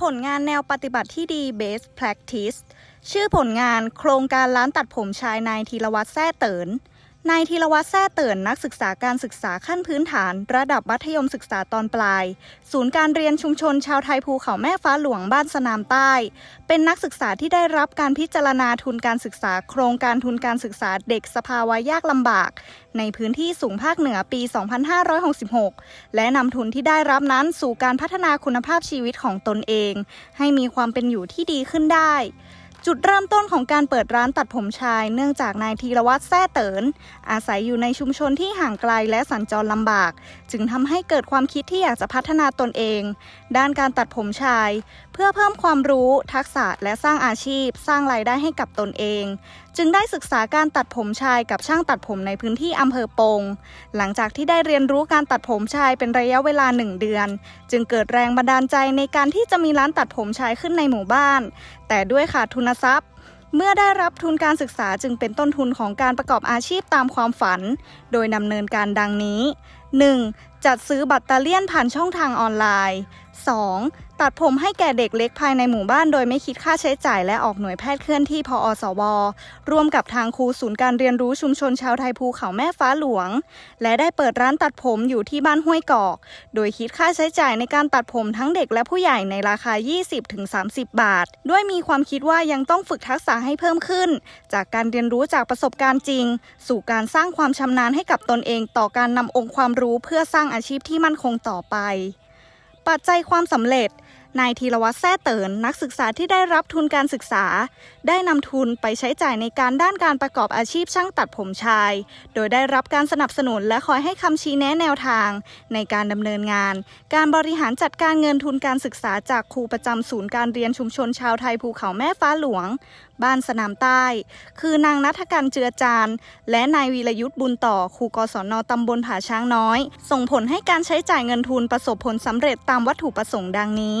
ผลงานแนวปฏิบัติที่ดี Best Practice ชื่อผลงานโครงการร้านตัดผมชายนายธีรวัตรแท่เติน นายธีรวัตรแซ่เตินนักศึกษาการศึกษาขั้นพื้นฐาน ระดับมัธยมศึกษาตอนปลาย ศูนย์การเรียนชุมชนชาวไทยภูเขาแม่ฟ้าหลวงบ้านสนามใต้ เป็นนักศึกษาที่ได้รับการพิจารณาทุนการศึกษา โครงการทุนการศึกษาเด็กสภาวะยากลำบาก ในพื้นที่สูงภาคเหนือปี 2566 และนำทุนที่ได้รับนั้นสู่การพัฒนาคุณภาพชีวิตของตนเอง ให้มีความเป็นอยู่ที่ดีขึ้นได้ จุดเริ่มต้นของการเปิดร้านตัดผมชาย เนื่องจากนายธีรวัตรแซ่เตินอาศัยอยู่ในชุมชนที่ห่างไกลและสัญจรลำบาก จึงทำให้เกิดความคิดที่อยากจะพัฒนาตนเอง ด้านการตัดผมชาย เพื่อเพิ่มความรู้ ทักษะและสร้างอาชีพ สร้างรายได้ให้กับตนเอง จึงได้ศึกษาการตัดผมชายกับช่างตัดผมในพื้นที่อำเภอปง หลังจากที่ได้เรียนรู้การตัดผมชายเป็นระยะเวลาหนึ่งเดือน จึงเกิดแรงบันดาลใจในการที่จะมีร้านตัดผมชายขึ้นในหมู่บ้าน แต่ด้วยขาดทุนทรัพย์ เมื่อได้รับทุนการศึกษาจึงเป็นต้นทุนของการประกอบอาชีพตามความฝัน โดยดำเนินการดังนี้ 1. จัดซื้อบัตรเตอเลี่ยนผ่านช่องทางออนไลน์ 2. ตัดผมให้แก่เด็กเล็กภายในหมู่บ้านโดยไม่คิดค่าใช้จ่ายและออกหน่วยแพทย์เคลื่อนที่พออสวร่วมกับทางครูศูนย์การเรียนรู้ชุมชนชาวไทยภูเขาแม่ฟ้าหลวง และได้เปิดร้านตัดผมอยู่ที่บ้านห้วยกอก โดยคิดค่าใช้จ่ายในการตัดผมทั้งเด็กและผู้ใหญ่ในราคา 20-30 บาท ด้วยมีความคิดว่ายังต้องฝึกทักษะให้เพิ่มขึ้น จากการเรียนรู้จากประสบการณ์จริง สู่การสร้างความชำนาญให้กับตนเองต่อการนำองค์ความรู้เพื่อสร้างอาชีพที่มั่นคงต่อไป ปัจจัยความสำเร็จ นายธีรวัตรแซ่เตินนักศึกษาที่ได้รับทุนการศึกษา ได้นำทุนไปใช้จ่ายในการด้านการประกอบอาชีพช่างตัดผมชาย โดยได้รับการสนับสนุนและคอยให้คำชี้แนะแนวทาง ในการดำเนินงาน การบริหารจัดการเงินทุนการศึกษาจากครูประจำศูนย์การเรียนชุมชนชาวไทยภูเขาแม่ฟ้าหลวง บ้านสนามใต้ คือนางนัทการเจือจานและนายวีรยุทธ์บุญต่อครูกศนตำบลผาช้างน้อย ส่งผลให้การใช้จ่ายเงินทุนประสบผลสำเร็จตามวัตถุประสงค์ดังนี้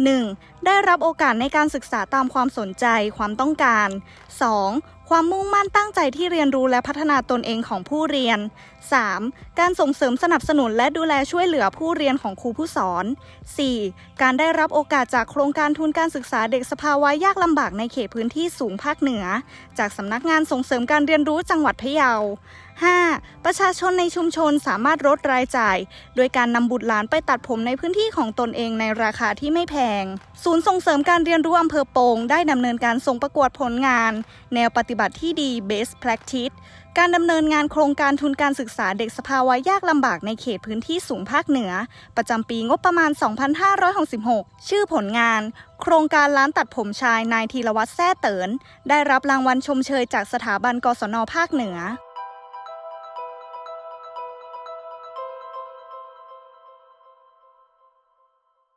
1. ได้รับโอกาสในการศึกษาตามความสนใจความต้องการ 2. ความมุ่งมั่นตั้งใจที่เรียนรู้และพัฒนาตนเองของผู้เรียน 3. การส่งเสริมสนับสนุนและดูแลช่วยเหลือผู้เรียนของครูผู้สอน 4. การได้รับโอกาสจากโครงการทุนการศึกษาเด็กสภาวะยากลำบากในเขตพื้นที่สูงภาคเหนือ จากสำนักงานส่งเสริมการเรียนรู้จังหวัดพะเยา 5. ประชาชนในชุมชนสามารถลดรายจ่าย โดยการนำบุตรหลานไปตัดผมในพื้นที่ของตนเองในราคาที่ไม่แพงศูนย์ส่งเสริมการเรียนรู้อำเภอโปงได้ดำเนินการส่งประกวดผลงาน แนวปฏิบัติที่ดี Best Practice การดำเนินงานโครงการทุนการศึกษาเด็กสภาวะยากลำบากในเขตพื้นที่สูงภาคเหนือ ประจำปีงบประมาณ 2566 ชื่อผลงาน โครงการร้านตัดผมชายนายธีรวัตรแซ่เตินได้รับรางวัลชมเชยจากสถาบันกศนภาคเหนือ